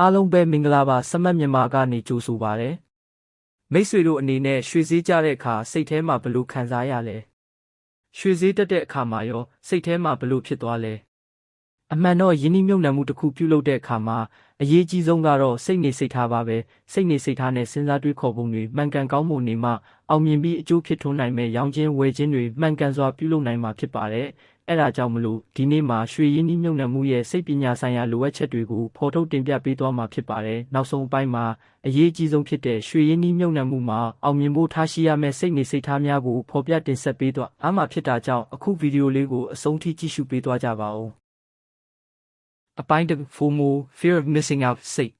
အားလုံးပဲမင်္ဂလာပါစမတ်မြန်မာကနေကြိုဆိုပါရစေမိတ်ဆွေတို့အနေနဲ့ရွှေစည်းကြတဲ့အခါစိတ်ထဲမှာဘယ်လိုခံစားရလဲရွှေစည်းတက်တဲ့အခါမှာရောစိတ်ထဲမှာဘယ်လိုဖြစ်သွားလဲအမှန်တော့ယင်းနှိမ့်ညံမှုတစ်ခုပြုလုပ်တဲ့အခါမှာအရေးကြီးဆုံးကတော့စိတ်နေစိတ်ထားပါပဲစိတ်နေစိတ်ထားနဲ့စဉ်းစားတွေးခေါ်ပုံတွေမှန်ကန်ကောင်းမှုနေမှအောင်မြင်ပြီးအကျိုးဖြစ်ထွန်းနိုင်မဲ့ရောင်းခြင်းဝယ်ခြင်းတွေမှန်ကန်စွာပြုလုပ်နိုင်မှာဖြစ်ပါတယ် အဲ့ဒါကြောင့်မလို့ဒီနေ့မှာရွှေရင်းနှီးမြုပ်နှံမှုရဲ့စိတ်ပညာဆိုင်ရာလိုအပ်ချက်တွေကိုဖော်ထုတ်တင်ပြပေးသွားမှာဖြစ်ပါတယ်။နောက်ဆုံးအပိုင်းမှာအရေးကြီးဆုံးဖြစ်တဲ့ရွှေရင်းနှီးမြုပ်နှံမှုမှာအောင်မြင်ဖို့ထားရှိရမယ့်စိတ်နေစိတ်ထားများကိုဖော်ပြတင်ဆက်ပေးသွားအားမှာဖြစ်တာကြောင့်အခုဗီဒီယိုလေးကိုအဆုံးထိကြည့်ရှုပေးသွားကြပါဦး။အပိုင်းတစ် FOMO Fear of Missing Out စိတ်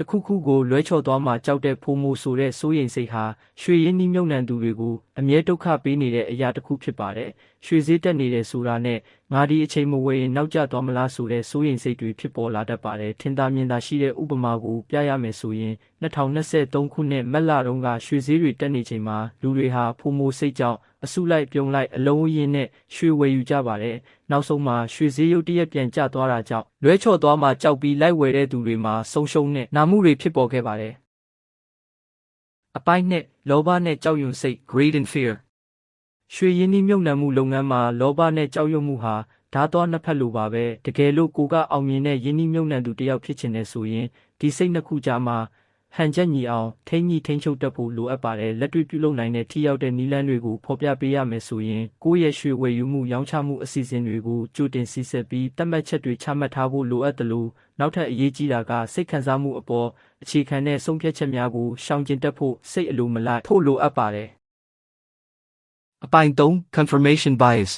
တခုခုကိုလွဲချော်သွားမှကြောက်တဲ့ဖိုမိုဆိုတဲ့စိုးရိမ်စိတ်ဟာရွှေရင်းနှီးမြုပ်နှံသူတွေကိုအမြဲဒုက္ခပေးနေတဲ့အရာတစ်ခုဖြစ်ပါတယ်။ရွှေဈေးတက်နေတယ်ဆိုတာနဲ့ငါဒီအချိန်မဝယ်ရင်နောက်ကျသွားမလားဆိုတဲ့စိုးရိမ်စိတ်တွေဖြစ်ပေါ်လာတတ်ပါတယ်။ထင်သာမြင်သာရှိတဲ့ဥပမာကိုပြရမယ်ဆိုရင်2023ခုနှစ်မက်လတုန်းကရွှေဈေးတွေတက်နေချိန်မှာလူတွေဟာဖိုမိုစိတ်ကြောင့် အစုလိုက်ပြုံလိုက်အလုံးအရင်းနဲ့ရွှေဝယ်ယူကြပါတယ်။နောက်ဆုံးမှာရွှေဈေးရုတ်တရက်ပြန်ကျသွားတာကြောင့်လွဲချော်သွားမှကြောက်ပြီးလိုက်ဝယ်တဲ့သူတွေမှာဆုံးရှုံးတဲ့နာမှုတွေဖြစ်ပေါ်ခဲ့ပါတယ်။အပိုင်းနဲ့လောဘနဲ့ကြောက်ရွံ့စိတ် greed and fear ရွှေရင်းနှီးမြုပ်နှံမှုလုပ်ငန်းမှာလောဘနဲ့ကြောက်ရွံ့မှုဟာဓာတ်သွားနှစ်ဖက်လိုပါပဲတကယ်လို့ကိုကအောင်မြင်တဲ့ရင်းနှီးမြုပ်နှံသူတယောက်ဖြစ်ချင်တဲ့ဆိုရင်ဒီစိတ်နှစ်ခုကြားမှာ ဟန်ချက်ညီအောင်ထိမ့်ညီထိမ့်ချုပ်တတ်ဖို့လိုအပ်ပါတယ်လက်တွေ့ပြုလုပ်နိုင်တဲ့ထိရောက်တဲ့နည်းလမ်းတွေကိုဖော်ပြပေးရမယ်ဆိုရင်ကိုယ့်ရဲ့ရွှေဝယ်ယူမှုရောင်းချမှုအစီအစဉ်တွေကိုကြိုတင်စီစစ်ပြီးတတ်မှတ်ချက်တွေချမှတ်ထားဖို့လိုအပ်တယ်လို့နောက်ထပ်အရေးကြီးတာကစိတ်ခံစားမှုအပေါ်အခြေခံတဲ့ဆုံးဖြတ်ချက်များကိုရှောင်ကျဉ်တတ်ဖို့စိတ်အလိုမလိုက်ဖို့လိုအပ်ပါတယ်အပိုင်း3 confirmation bias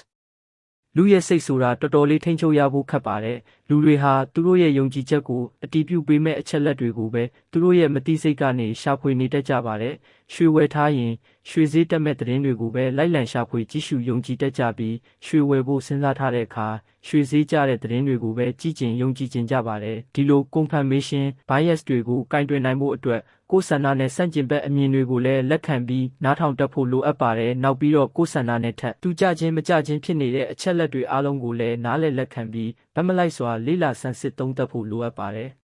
လူရဲ့စိတ်ဆိုတာတော်တော်လေးထိန်းချုပ်ရဖို့ခက်ပါတယ်လူတွေဟာသူတို့ရဲ့ယုံကြည်ချက်ကိုအတီးပြုပေးမဲ့အချက်လက်တွေကိုပဲသူတို့ရဲ့မတိစိတ်ကနေရှာဖွေနေတတ်ကြပါတယ် ရွှေဝယ်ထားရင်ရွှေဈေးတက်မဲ့သတင်းတွေကိုပဲလိုက်လံရှာဖွေကြည့်ရှုယုံကြည်တတ်ကြပြီးရွှေဝယ်ဖို့စဉ်းစားထားတဲ့အခါရွှေဈေးကျတဲ့သတင်းတွေကိုပဲကြည့်ကျင်ယုံကြည်ကျင်ကြပါတယ်ဒီလို confirmation bias တွေကိုကင်တွယ်နိုင်ဖို့အတွက်ကိုယ်ဆန္ဒနဲ့ဆန့်ကျင်ဘက်အမြင်တွေကိုလည်းလက်ခံပြီးနားထောင်တတ်ဖို့လိုအပ်ပါတယ်။နောက်ပြီးတော့ကိုယ်ဆန္ဒနဲ့ထပ်တူကြခြင်းမကြခြင်းဖြစ်နေတဲ့အချက်လက်တွေအားလုံးကိုလည်းနားလည်လက်ခံပြီးဗတ်မလိုက်စွာလေးလာဆန်းစစ်သုံးသပ်ဖို့လိုအပ်ပါတယ်။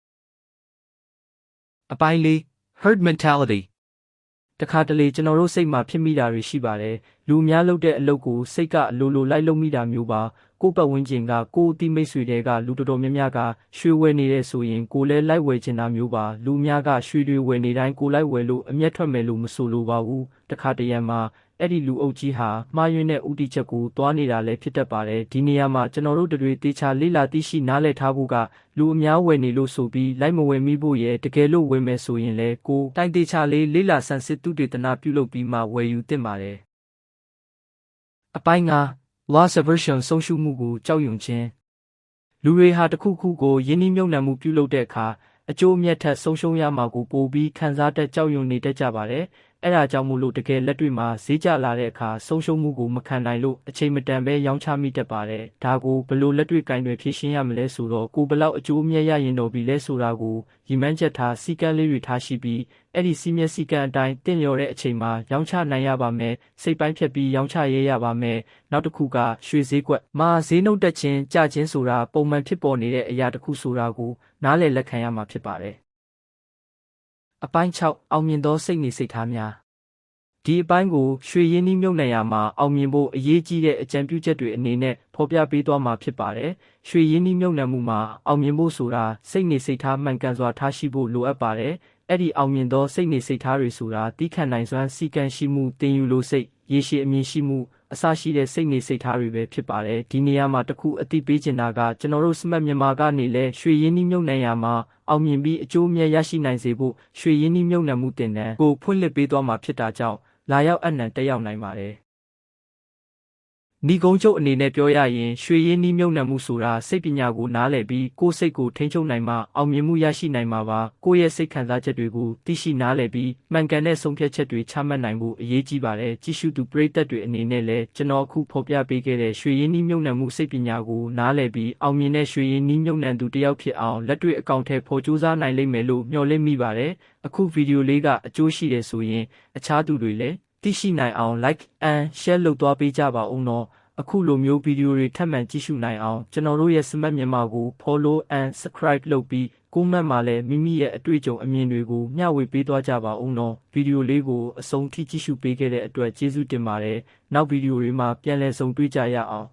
အပိုင်းလေး herd mentality တခါတလေကျွန်တော်တို့စိတ်မှာဖြစ်မိတာတွေရှိပါတယ်။လူများလုပ်တဲ့အလုပ်ကိုစိတ်ကအလိုလိုလိုက်လုပ်မိတာမျိုးပါ။ကိုယ့်ပတ်ဝန်းကျင်ကကိုယ့်အတိမိတ်ဆွေတွေကလူတော်တော်များများကရွှေဝယ်နေတဲ့ဆိုရင်ကိုလည်းလိုက်ဝယ်ချင်တာမျိုးပါ။လူများကရွှေတွေဝယ်နေတိုင်းကိုလိုက်ဝယ်လို့အမျက်ထွက်မယ်လို့မဆိုလိုပါဘူး။တခါတရံမှာအဲ့ဒီလူအုပ်ကြီးဟာမှားယွင်းတဲ့ဥတီချက်ကိုတွားနေတာလည်းဖြစ်တတ်ပါတယ်ဒီနေရာမှာကျွန်တော်တို့တွေတေချာလေးလာသိရှိနားလည်ထားဖို့ကလူအများဝယ်နေလို့ဆိုပြီးလိုက်မဝယ်မိဖို့ရဲ့တကယ်လို့ဝယ်မယ်ဆိုရင်လည်းကိုတိုင်တေချာလေးလေးလာဆန်စစ်သူတေသနာပြုလုပ်ပြီးမှဝယ်ယူသင့်ပါတယ် အပိုင်းက loss aversion ဆုံးရှုံးမှုကိုကြောက်ရွံ့ခြင်းလူတွေဟာတစ်ခုခုကိုယင်းနှိမ့်မြုပ်နှံမှုပြုလုပ်တဲ့အခါအကျိုးအမြတ်ထက်ဆုံးရှုံးရမှာကိုပိုပြီးခံစားတတ်ကြောက်ရွံ့နေတတ်ကြပါတယ် အဲ့ဒါကြောင့်မို့လို့တကယ်လက်တွေ့မှာဈေးကျလာတဲ့အခါဆုံးရှုံးမှုကိုမခံနိုင်လို့အချိန်မတန်ပဲရောင်းချမိတတ်ပါတယ်။ဒါကိုဘလို့လက်တွေ့ကင်တွေဖြည့်ရှင်းရမလဲဆိုတော့ကိုဘလောက်အကျိုးအမြတ်ရရင်တော့ပြီလဲဆိုတာကိုရည်မှန်းချက်ထားစီကံလေးတွေထားရှိပြီးအဲ့ဒီစီမျက်စီကံအတိုင်းတင့်လျော်တဲ့အချိန်မှာရောင်းချနိုင်ရပါမယ်။စိတ်ပိုင်းဖြတ်ပြီးရောင်းချရဲရပါမယ်။နောက်တစ်ခုကရွှေဈေးကွက်မှာဈေးနှုတ်တက်ခြင်းကြခြင်းဆိုတာပုံမှန်ဖြစ်ပေါ်နေတဲ့အရာတစ်ခုဆိုတာကိုနားလည်လက်ခံရမှာဖြစ်ပါတယ်။ အပိုင်း6အောင်မြင်သောစိတ်နေစိတ်ထားများဒီအပိုင်းကိုရွှေရင်းနှီးမြုပ်နှံရမှာအောင်မြင်ဖို့အရေးကြီးတဲ့အကြံပြုချက်တွေအနေနဲ့ဖော်ပြပေးသွားမှာဖြစ်ပါတယ်။ရွှေရင်းနှီးမြုပ်နှံမှုမှာအောင်မြင်ဖို့ဆိုတာစိတ်နေစိတ်ထားမှန်ကန်စွာထားရှိဖို့လိုအပ်ပါတယ်။အဲ့ဒီအောင်မြင်သောစိတ်နေစိတ်ထားတွေဆိုတာတီးခတ်နိုင်စွမ်းစီကံရှိမှုတင်ယူလိုစိတ်ရေရှည်အမြင်ရှိမှု အစရှိတဲ့စိတ်နေစိတ်ထားတွေပဲဖြစ်ပါတယ်ဒီနေရာမှာတခုအသိပေးချင်တာကကျွန်တော်တို့စမတ်မြန်မာကနေလဲရွှေရင်းနှီးမြုပ်နှံရမှာအောင်မြင်ပြီးအကျိုးအမြတ်ရရှိနိုင်စေဖို့ရွှေရင်းနှီးမြုပ်နှံမှုတင်တဲ့ကိုဖွင့်လှစ်ပေးသွားမှာဖြစ်တာကြောင့်လာရောက်အနံတက်ရောက်နိုင်ပါတယ် နီကုံချုပ်အနေနဲ့ပြောရရင်ရွှေရင်းနှီးမြုပ်နှံမှုဆိုတာစိတ်ပညာကိုနားလည်ပြီးကိုယ်စိတ်ကိုထိန်းချုပ်နိုင်မှအောင်မြင်မှုရရှိနိုင်မှာပါကိုယ့်ရဲ့စိတ်ခံစားချက်တွေကိုသိရှိနားလည်ပြီးမှန်ကန်တဲ့ဆုံးဖြတ်ချက်တွေချမှတ်နိုင်ဖို့အရေးကြီးပါတယ်ကြည့်ရှုသူပရိသတ်တွေအနေနဲ့လည်းကျွန်တော်အခုဖော်ပြပေးခဲ့တဲ့ရွှေရင်းနှီးမြုပ်နှံမှုစိတ်ပညာကိုနားလည်ပြီးအောင်မြင်တဲ့ရွှေရင်းနှီးမြုပ်နှံသူတစ်ယောက်ဖြစ်အောင်လက်တွေ့အကောင့်ထဲပေါ်ကြိုးစားနိုင်လိမ့်မယ်လို့မျှော်လင့်မိပါတယ်အခုဗီဒီယိုလေးကအကျိုးရှိတယ်ဆိုရင်အခြားသူတွေလည်း သိရှိနိုင်အောင် like and share လုပ်သွားပေးကြပါဦးနော်အခုလိုမျိုးဗီဒီယိုတွေထပ်မံကြည့်ရှုနိုင်အောင်ကျွန်တော်တို့ရဲ့ Smart မြန်မာကို follow and subscribe လုပ်ပြီးကိုမတ်မှာလည်းမိမိရဲ့အတွေ့အကြုံအမြင်တွေကိုမျှဝေပေးသွားကြပါဦးနော်ဗီဒီယိုလေးကိုအဆုံးထိကြည့်ရှုပေးခဲ့တဲ့အတွက်ကျေးဇူးတင်ပါတယ်နောက်ဗီဒီယိုတွေမှာပြန်လည်ဆုံတွေ့ကြရအောင်